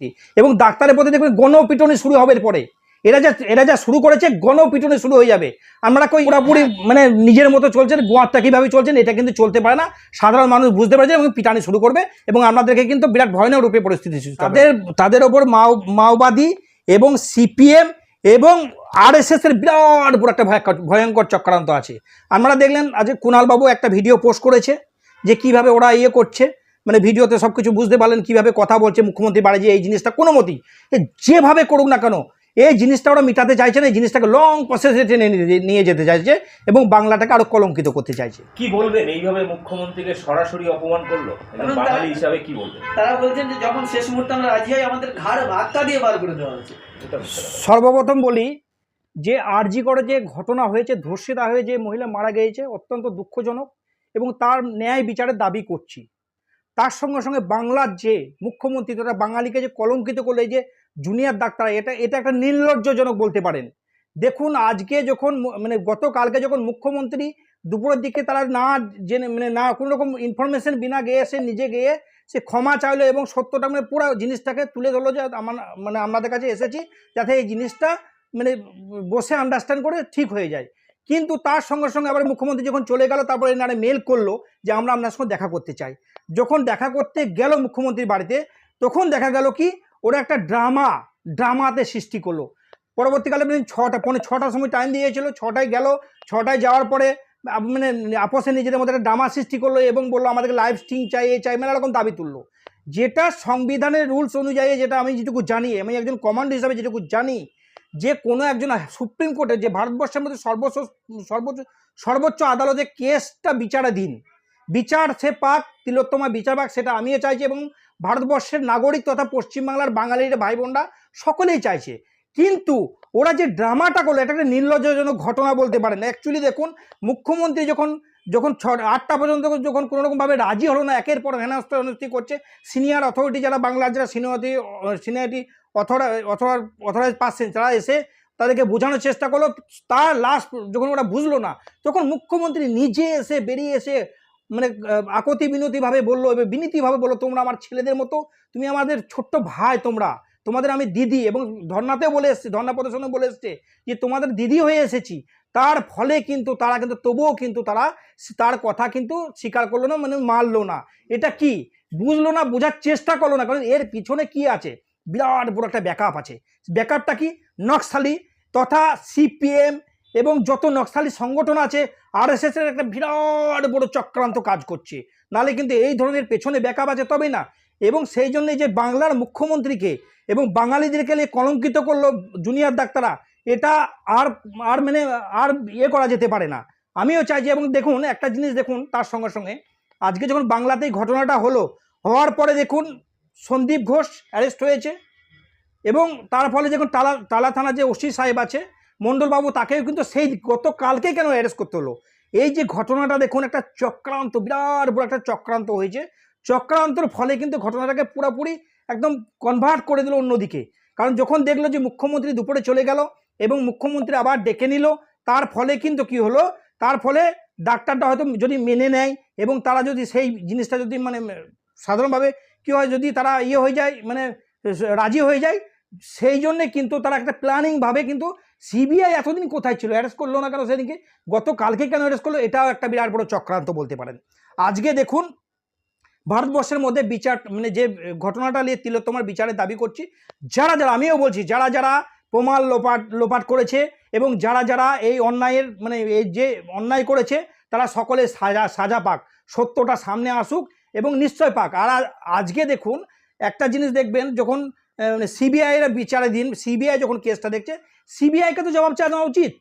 সত্যি। এবং ডাক্তারের প্রতি দেখবেন গণপিটনি শুরু হবে পরে এরা যা এরা যা শুরু করেছে, গণপিটনি শুরু হয়ে যাবে। আমরা কই পুরোপুরি মানে নিজের মতো চলছেন গোয়ারটা কীভাবে চলছেন এটা কিন্তু চলতে পারে না। সাধারণ মানুষ বুঝতে পারছে এবং পিটানি শুরু করবে এবং আপনাদেরকে কিন্তু বিরাট ভয়ানক রূপে পরিস্থিতি তাদের তাদের ওপর মাও, মাওবাদী এবং সিপিএম এবং আরএসএস এর বিরাট বড় একটা ভয়ঙ্কর ভয়ঙ্কর চক্রান্ত আছে। আপনারা দেখলেন আজ কুণালবাবু একটা ভিডিও পোস্ট করেছে যে কীভাবে ওরা ইয়ে করছে। মানে ভিডিওতে সব কিছু বুঝতে পারলেন কীভাবে কথা বলছে মুখ্যমন্ত্রী বাড়ি যে এই জিনিসটা কোনো মতেই। যেভাবে করুক না কেন এই জিনিসটা ওরা মিটাতে চাইছে না এই জিনিসটাকে লং প্রসেসে টেনে নিয়ে- যেতে চাইছে এবং বাংলাটাকে আরও কলঙ্কিত করতে চাইছে। কি বলবেন? এইভাবে মুখ্যমন্ত্রীকে সরাসরি অপমান করল? বাঙালি হিসাবে কি বলবেন? তারা বলছেন যে যখন শেষ মুহূর্তে আমরা রাজি হই আমাদের ঘাড় ধাক্কা দিয়ে বার করে দেওয়া হয়েছে। সর্বপ্রথম বলি যে আরজি করে যে ঘটনা হয়েছে ধর্ষিতা হয়ে যে মহিলা মারা গিয়েছে অত্যন্ত দুঃখজনক এবং তার ন্যায় বিচারের দাবি করছি। তার সঙ্গে সঙ্গে বাংলার যে মুখ্যমন্ত্রী তথা বাঙালিকে যে কলঙ্কিত করলে যে জুনিয়র ডাক্তার এটা এটা একটা নির্লজ্জজনক বলতে পারেন। দেখুন, আজকে যখন মানে গতকালকে যখন মুখ্যমন্ত্রী দুপুরের দিকে তারা না জেনে মানে না কোনো রকম ইনফরমেশন বিনা গিয়ে সে নিজে গিয়ে সে ক্ষমা চাইলো এবং সত্যটা মানে পুরো জিনিসটাকে তুলে ধরলো যে আমার মানে আপনাদের কাছে এসেছি যাতে এই জিনিসটা মানে বসে আন্ডারস্ট্যান্ড করে ঠিক হয়ে যায়। কিন্তু তার সঙ্গে সঙ্গে আবার মুখ্যমন্ত্রী যখন চলে গেল, তারপরে এনারে মেল করল যে আমরা আপনার সঙ্গে দেখা করতে চাই। যখন দেখা করতে গেল মুখ্যমন্ত্রীর বাড়িতে, তখন দেখা গেল কি, ওরা একটা ড্রামা, ড্রামাতে সৃষ্টি করল। পরবর্তীকালে মানে ছটা, পৌনে ছটার সময় টাইম দিয়েছিল, ছটায় গেল, ছটায় যাওয়ার পরে মানে আপোষে নিজেদের মধ্যে একটা ড্রামা সৃষ্টি করল এবং বলল, আমাদেরকে লাইভ স্ট্রিং চাই, এ চাই মেলা রকম দাবি তুললো। যেটা সংবিধানের রুলস অনুযায়ী, যেটা আমি যেটুকু জানি, আমি একজন কমান্ড হিসাবে যেটুকু জানি, যে কোনো একজন সুপ্রিম কোর্টে, যে ভারতবর্ষের মধ্যে সর্বোচ্চ সর্বোচ্চ সর্বোচ্চ আদালতে কেসটা বিচারাধীন বিচার সে পাক, তিলোত্তমা বিচার পাক, সেটা আমিও চাইছি এবং ভারতবর্ষের নাগরিক তথা পশ্চিমবাংলার বাঙালির ভাই বোনরা সকলেই চাইছে। কিন্তু ওরা যে ড্রামাটা করল, এটা একটা নির্লজ্জনক ঘটনা বলতে পারেন। অ্যাকচুয়ালি দেখুন, মুখ্যমন্ত্রী যখন যখন ছ, আটটা পর্যন্ত যখন কোনো রকমভাবে রাজি হলো না, একের পর হেনাস্ত হেনস্তি করছে সিনিয়র অথরিটি যারা বাংলার যারা seniority seniority author author authorise পাচ্ছেন তারা এসে তাদেরকে বোঝানোর চেষ্টা করল। তার লাস্ট যখন ওরা বুঝলো না, তখন মুখ্যমন্ত্রী নিজে এসে বেরিয়ে এসে মানে আকতি বিনতিভাবে বলল, এবার বিনীতিভাবে বলল, তোমরা আমার ছেলেদের মতো, তুমি আমাদের ছোট্ট ভাই তোমরা। তোমাদের আমি দিদি। এবং ধর্নাতে বলে এসছি ধর্না প্রদর্শনে বলে এসছে যে, তোমাদের দিদি হয়ে এসেছি। তার ফলে কিন্তু তারা কিন্তু, তবুও কিন্তু তারা তার কথা কিন্তু স্বীকার করল না মানে মারলো না। এটা কি? বুঝলো না, বোঝার চেষ্টা করল না। কারণ এর পিছনে কি আছে? বিরাট বড় একটা ব্যাকআপ আছে। ব্যাকআপটা কি? নকশালি তথা সিপিএম এবং যত নকশালি সংগঠন আছে আরএসএস এর একটা বিরাট বড় চক্রান্ত কাজ করছে। নালে কিন্তু এই ধরনের পেছনে ব্যাকআপ আছে তবে না। এবং সেই জন্য যে বাংলার মুখ্যমন্ত্রীকে এবং বাঙালিদেরকে নিয়ে কলঙ্কিত করল জুনিয়র ডাক্তাররা, এটা আর আর মানে আর ইয়ে করা যেতে পারে না। আমিও চাই যে এবং দেখুন, একটা জিনিস দেখুন তার সঙ্গে সঙ্গে, আজকে যখন বাংলাতেই ঘটনাটা হলো, হওয়ার পরে দেখুন সন্দীপ ঘোষ অ্যারেস্ট হয়েছে। এবং তার ফলে যখন তালা তালা থানা যে ওসি সাহেব আছে মণ্ডলবাবু তাকেও কিন্তু সেই গতকালকে কেন অ্যারেস্ট করতে হলো? এই যে ঘটনাটা দেখুন, একটা চক্রান্ত, বিরাট বড় একটা চক্রান্ত হয়েছে। চক্রান্তর ফলে কিন্তু ঘটনাটাকে পুরোপুরি একদম কনভার্ট করে দিল অন্যদিকে। কারণ যখন দেখল যে মুখ্যমন্ত্রী দুপুরে চলে গেল এবং মুখ্যমন্ত্রী আবার ডেকে নিল, তার ফলে কিন্তু কি হলো? তার ফলে ডাক্তারটা হয়তো যদি মেনে নেয় এবং তারা যদি সেই জিনিসটা যদি মানে সাধারণভাবে কি হয়, যদি তারা ইয়ে হয়ে যায় মানে রাজি হয়ে যায়, সেই জন্যে কিন্তু তারা একটা প্ল্যানিংভাবে কিন্তু সিবিআই এতদিন কোথায় ছিল? অ্যারেস্ট করল না কেন সেদিনকে? গত গতকালকে কেন অ্যারেস্ট করল? এটাও একটা বিরাট বড় চক্রান্ত বলতে পারেন। আজকে দেখুন, ভারতবর্ষের মধ্যে বিচার মানে যে ঘটনাটা নিয়ে তিলোত্তমার বিচারের দাবি করছি, যারা যারা, আমিও বলছি, যারা যারা প্রমাণ লোপাট লোপাট করেছে এবং যারা যারা এই অন্যায়ের মানে এই যে অন্যায় করেছে, তারা সকলে সাজা সাজা পাক, সত্যটা সামনে আসুক এবং নিশ্চয় পাক। আর আজকে দেখুন, একটা জিনিস দেখবেন, যখন সিবিআইয়ের বিচারে দিন, সিবিআই যখন কেসটা দেখছে সিবিআইকে তো জবাব চাওয়া উচিত।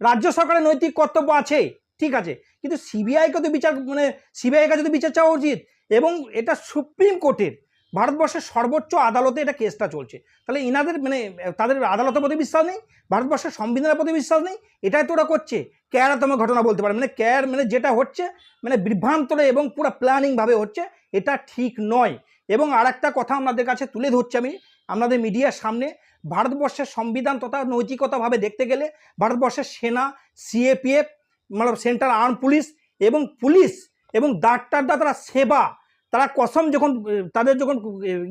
রাজ্য সরকারের নৈতিক কর্তব্য আছে, ঠিক আছে। কিন্তু সিবিআইকে তো বিচার মানে সিবিআই কাছে তো বিচার চাওয়া উচিত, এবং এটা সুপ্রিম কোর্টের, ভারতবর্ষের সর্বোচ্চ আদালতে এটা কেসটা চলছে। তাহলে ইনাদের মানে তাদের আদালতের প্রতি বিশ্বাস নেই, ভারতবর্ষের সংবিধানের প্রতি বিশ্বাস নেই, এটাই তো ওরা করছে। ক্যারাতম ঘটনা বলতে পারে মানে ক্যার মানে যেটা হচ্ছে মানে বিভ্রান্তরে এবং পুরো প্ল্যানিংভাবে হচ্ছে, এটা ঠিক নয়। এবং আর একটা কথা আপনাদের কাছে তুলে ধরছি আমি আপনাদের মিডিয়ার সামনে ভারতবর্ষের সংবিধান তথা নৈতিকতাভাবে দেখতে গেলে ভারতবর্ষের সেনা, সিএপিএফ মানে সেন্ট্রাল আর্ম পুলিশ এবং পুলিশ এবং ডাক্তাররা তারা সেবা, তারা কসম যখন, তাদের যখন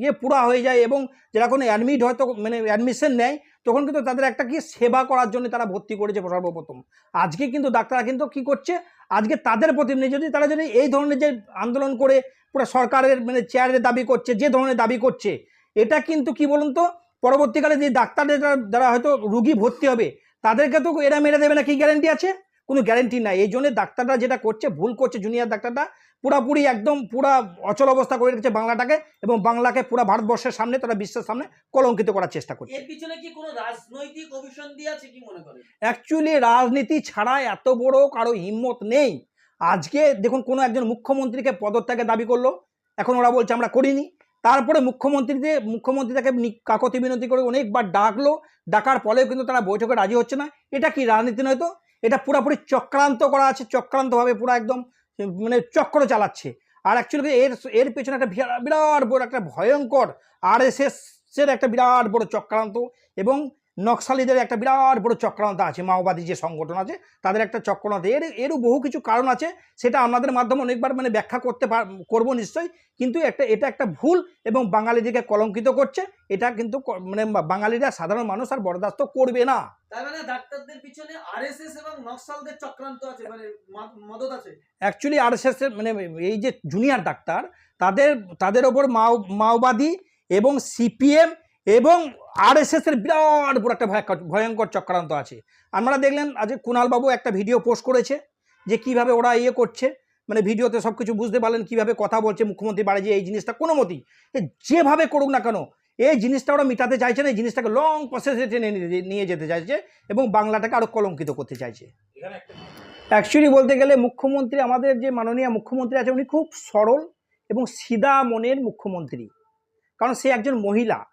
ইয়ে পুরা হয়ে যায় এবং যারা কোনো অ্যাডমিট হয়তো মানে অ্যাডমিশন নেয়, তখন কিন্তু তাদের একটা কি সেবা করার জন্য তারা ভর্তি করেছে সর্বপ্রথম। আজকে কিন্তু ডাক্তাররা কিন্তু কি করছে, আজকে তাদের প্রতি যদি তারা যদি এই ধরনের যে আন্দোলন করে, পুরো সরকারের মানে চেয়ারের দাবি করছে, যে ধরনের দাবি করছে এটা কিন্তু কি বলুন তো পরবর্তীকালে যে ডাক্তারদের যারা হয়তো রুগী ভর্তি হবে তাদেরকে তো এরা মেরে দেবে না কি গ্যারেন্টি আছে? কোনো গ্যারেন্টি নাই। এই জন্য ডাক্তাররা যেটা করছে ভুল করছে জুনিয়র ডাক্তাররা পুরাপুরি একদম পুরা অচল অবস্থা করে রেখেছে বাংলাটাকে এবং বাংলাকে পুরা ভারতবর্ষের সামনে তারা বিশ্বের সামনে কলঙ্কিত করার চেষ্টা করছে। এর পিছনে কি কোনো রাজনৈতিক অভিশন আছে কি মনে করেন? অ্যাকচুয়ালি রাজনীতি ছাড়া এত বড় কারও হিম্মত নেই। আজকে দেখুন কোনো একজন মুখ্যমন্ত্রীকে পদত্যাগে দাবি করল এখন ওরা বলছে আমরা করিনি। তারপরে মুখ্যমন্ত্রীতে মুখ্যমন্ত্রী তাকে কাকতি বিনতি করে অনেকবার ডাকলো, ডাকার পরেও কিন্তু তারা বৈঠকে রাজি হচ্ছে না। এটা কি রাজনীতি নয় তো? এটা পুরোপুরি চক্রান্ত করা আছে, চক্রান্তভাবে পুরো একদম মানে চক্র চালাচ্ছে। আর অ্যাকচুয়ালি এর এর পেছনে একটা বিরা- বিরাট বড় একটা ভয়ঙ্কর আর এস এর একটা বিরাট বড় চক্রান্ত এবং নকশালিদের একটা বিরাট বড় চক্রান্ত আছে মাওবাদী যে সংগঠন আছে তাদের একটা চক্রান্ত। এর এরও বহু কিছু কারণ আছে সেটা আমাদের মাধ্যমে অনেকবার মানে ব্যাখ্যা করতে পার করব নিশ্চয়ই কিন্তু একটা এটা একটা ভুল এবং বাঙালিদেরকে কলঙ্কিত করছে এটা কিন্তু মানে বাঙালিরা সাধারণ মানুষ আর বরদাস্ত করবে না। অ্যাকচুয়ালি আর মানে এই যে জুনিয়র ডাক্তার তাদের তাদের ওপর মাও মাওবাদী এবং সিপিএম এবং আরএসএস এর বিরাট বড় একটা ভয়ঙ্কর চক্রান্ত আছে। আমরা দেখলেন আজকে কুণালবাবু একটা ভিডিও পোস্ট করেছে যে কীভাবে ওরা ইয়ে করছে। মানে ভিডিওতে সব কিছু বুঝতে পারলেন কীভাবে কথা বলছে মুখ্যমন্ত্রী বাড়ি যে এই জিনিসটা কোনো মতেই। যেভাবে করুক না কেন, এই জিনিসটা ওরা মিটাতে চাইছে না, এই জিনিসটাকে লং প্রসেসে টেনে নিয়ে- নিয়ে যেতে চাইছে এবং বাংলাটাকে আরও কলঙ্কিত করতে চাইছে। অ্যাকচুয়ালি বলতে গেলে মুখ্যমন্ত্রী, আমাদের যে মাননীয় মুখ্যমন্ত্রী আছে, উনি খুব সরল এবং সিধা মনের মুখ্যমন্ত্রী। কারণ সে একজন মহিলা।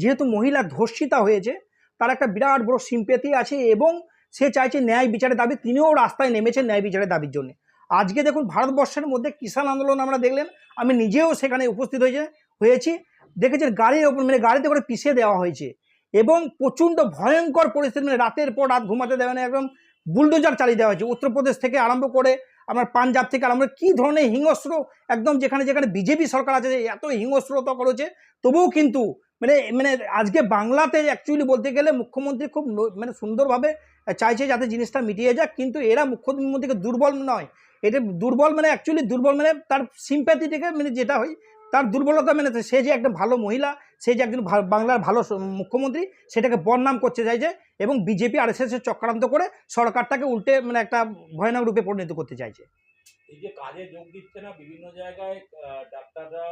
যেহেতু মহিলা ধর্ষিতা হয়েছে, তার একটা বিরাট বড় সিম্পেথি আছে এবং সে চাইছে ন্যায় বিচারের দাবি, তিনিও রাস্তায় নেমেছেন ন্যায় বিচারের দাবির জন্য। আজকে দেখুন, ভারতবর্ষের মধ্যে কিষাণ আন্দোলন আমরা দেখলেন, আমি নিজেও সেখানে উপস্থিত হয়েছে, হয়েছি। দেখেছেন গাড়ির ওপর মানে গাড়িতে করে পিষে দেওয়া হয়েছে এবং প্রচণ্ড ভয়ঙ্কর পরিস্থিতি মানে রাতের পর রাত ঘুমাতে দেওয়া না একদম বুলডোজার চালিয়ে দেওয়া হয়েছে। উত্তরপ্রদেশ থেকে আরম্ভ করে আমার পাঞ্জাব থেকে আরম্ভ করে, কী ধরনের হিংস্র, একদম যেখানে যেখানে বিজেপি সরকার আছে, এত হিংস্রতা করেছে, তবুও কিন্তু মানে মানে আজকে বাংলাতে অ্যাকচুয়ালি বলতে গেলে মুখ্যমন্ত্রী খুব মানে সুন্দরভাবে চাইছে যাতে জিনিসটা মিটিয়ে যাক, কিন্তু এরা মুখ্যমন্ত্রীকে দুর্বল নয়। এটা দুর্বল মানে অ্যাকচুয়ালি দুর্বল মানে তার সিম্প্যাথি থেকে মানে যেটা হয়, তার দুর্বলতা মানে সে যে একটা ভালো মহিলা, সে যে একজন বাংলার ভালো মুখ্যমন্ত্রী, সেটাকে বদনাম করতে চাইছে এবং বিজেপি আর এস চক্রান্ত করে সরকারটাকে উল্টে মানে একটা ভয়ানক রূপে পরিণত করতে চাইছে। এই যে কাজে যোগ দিচ্ছে না, বিভিন্ন জায়গায় ডাক্তাররা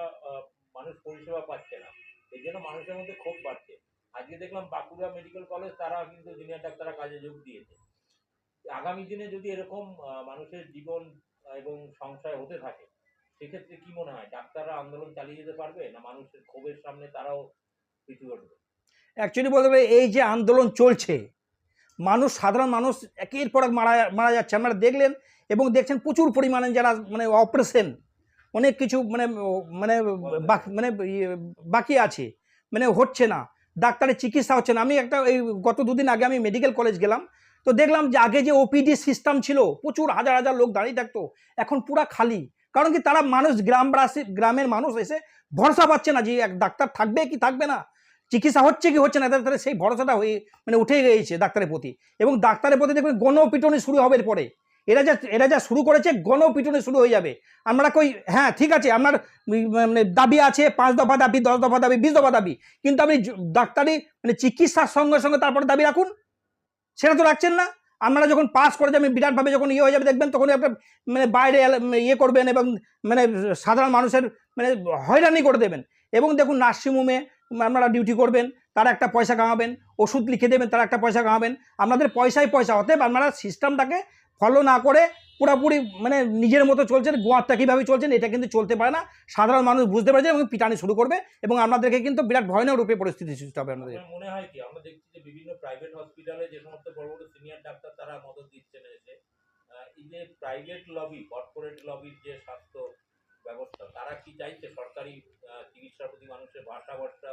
মানুষ পরিষেবা পাচ্ছে না। এই জন্য মানুষের মধ্যে ক্ষোভ বাড়ছে। আজকে দেখলাম বাঁকুড়া মেডিকেল কলেজ তারা কিন্তু জুনিয়র ডাক্তাররা কাজে যোগ দিয়েছে। আগামী দিনে যদি এরকম মানুষের জীবন এবং সংশয় হতে থাকে, সেক্ষেত্রে কি মনে হয়? ডাক্তাররা আন্দোলন চালিয়ে যেতে পারবে, না মানুষের ক্ষোভের সামনে তারাও পিছু হটবে? অ্যাকচুয়ালি বলতে এই যে আন্দোলন চলছে, মানুষ, সাধারণ মানুষ একের পর এক মারা মারা যাচ্ছে। আপনারা দেখলেন এবং দেখছেন প্রচুর পরিমাণে যারা মানে অপারেশন অনেক কিছু মানে মানে মানে ইয়ে বাকি আছে। মানে হচ্ছে না। ডাক্তারের চিকিৎসা হচ্ছে না। আমি একটা, এই গত দুদিন আগে আমি মেডিকেল কলেজ গেলাম। তো দেখলাম যে আগে যে ওপিডি সিস্টেম ছিল, প্রচুর হাজার হাজার লোক দাঁড়িয়ে থাকতো। এখন পুরা খালি। কারণ কি তারা মানুষ, গ্রামবাসী, গ্রামের মানুষ এসে ভরসা পাচ্ছে না যে এক ডাক্তার থাকবে কি থাকবে না। চিকিৎসা হচ্ছে কি হচ্ছে না, তাদের সেই ভরসাটা হয়ে মানে উঠে গিয়েছে ডাক্তারের প্রতি। এবং ডাক্তারের প্রতি দেখবেন গণপিটনি শুরু হবে এরপরে। এরা যা এরা যা শুরু করেছে, গণপিটনি শুরু হয়ে যাবে। আমরা কই হ্যাঁ ঠিক আছে, আপনার মানে দাবি আছে, পাঁচ দফা দাবি, দশ দফা দাবি, বিশ দফা দাবি, কিন্তু আপনি ডাক্তারি মানে চিকিৎসার সঙ্গে সঙ্গে তারপরে দাবি রাখুন। সেটা তো রাখছেন না। আপনারা যখন পাস করে যাবেন, বিরাটভাবে যখন ইয়ে হয়ে যাবে, দেখবেন তখন আপনার মানে বাইরে ইয়ে করবেন এবং মানে সাধারণ মানুষের মানে হয়রানি করে দেবেন। এবং দেখুন নার্সিংহোমে আপনারা ডিউটি করবেন তারা একটা পয়সা কামাবেন, ওষুধ লিখে দেবেন, তারা একটা পয়সা কামাবেন। আপনাদের পয়সাই পয়সা, অতএব আপনারা সিস্টেমটাকে ফলো না করে পুরোপুরি মানে নিজের মতো চলছেন গোয়ারটা কীভাবে চলছেন এটা কিন্তু চলতে পারে না। সাধারণ মানুষ বুঝতে পারছে এবং পিটানি শুরু করবে এবং আপনাদেরকে কিন্তু বিরাট ভয়ানক রূপে পরিস্থিতি সৃষ্টি হবে আপনাদের। মনে হয় কি, আমরা দেখছি যে বিভিন্ন প্রাইভেট হসপিটালে যে সমস্ত বড় বড় সিনিয়র ডাক্তার তারা মদত দিচ্ছেন এই যে প্রাইভেট লবি কর্পোরেট লবির যে স্বাস্থ্য ব্যবস্থা, তারা কি চাইছে সরকারি চিকিৎসার প্রতি মানুষের ভাষা ভরসা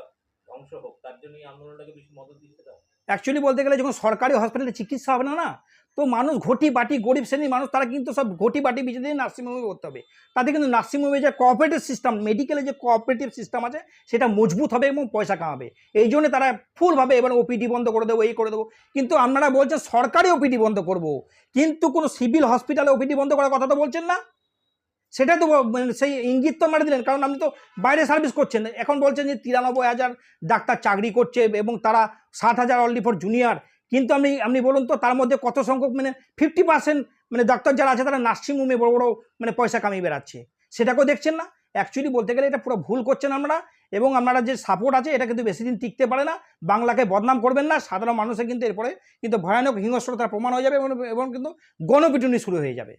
অ্যাকচুয়ালি বলতে গেলে যখন সরকারি হসপিটালে চিকিৎসা হবে না না, তো মানুষ ঘটি বাটি, গরিব শ্রেণির মানুষ, তারা কিন্তু সব ঘটি বাটি বিচে দিয়ে নার্সিংহোমে করতে হবে। তাতে কিন্তু নার্সিংহোমে যে কোঅপারেটিভ সিস্টেম মেডিকেলে যে কোঅপারেটিভ সিস্টেম আছে, সেটা মজবুত হবে এবং পয়সা কামাবে। এই জন্য তারা ফুলভাবে এবার ওপিডি বন্ধ করে দেবো, এই করে দেবো। কিন্তু আপনারা বলছেন সরকারি ওপিডি বন্ধ করব, কিন্তু কোনো সিভিল হসপিটালে ওপিডি বন্ধ করার কথা তো বলছেন না। সেটাই তো মানে সেই ইঙ্গিত তো মেরে দিলেন, কারণ আপনি তো বাইরে সার্ভিস করছেন। এখন বলছেন যে তিরানব্বই হাজার ডাক্তার চাকরি করছে এবং তারা ষাট হাজার অনলি ফর জুনিয়র কিন্তু আপনি আপনি বলুন তো, তার মধ্যে কত সংখ্যক মানে ফিফটি পার্সেন্ট মানে ডাক্তার যারা আছে, তারা নার্সিংহোমে বড় বড় মানে পয়সা কামিয়ে বেড়াচ্ছে। সেটাকেও দেখছেন না। অ্যাকচুয়ালি বলতে গেলে এটা পুরো ভুল করছেন আমরা এবং আপনারা যে সাপোর্ট আছে, এটা কিন্তু বেশি দিন টিকতে পারে না। বাংলাকে বদনাম করবেন না। সাধারণ মানুষের কিন্তু এরপরে কিন্তু ভয়ানক হিংস্রতার প্রমাণ হয়ে যাবে এবং কিন্তু গণপিটুনি শুরু হয়ে যাবে।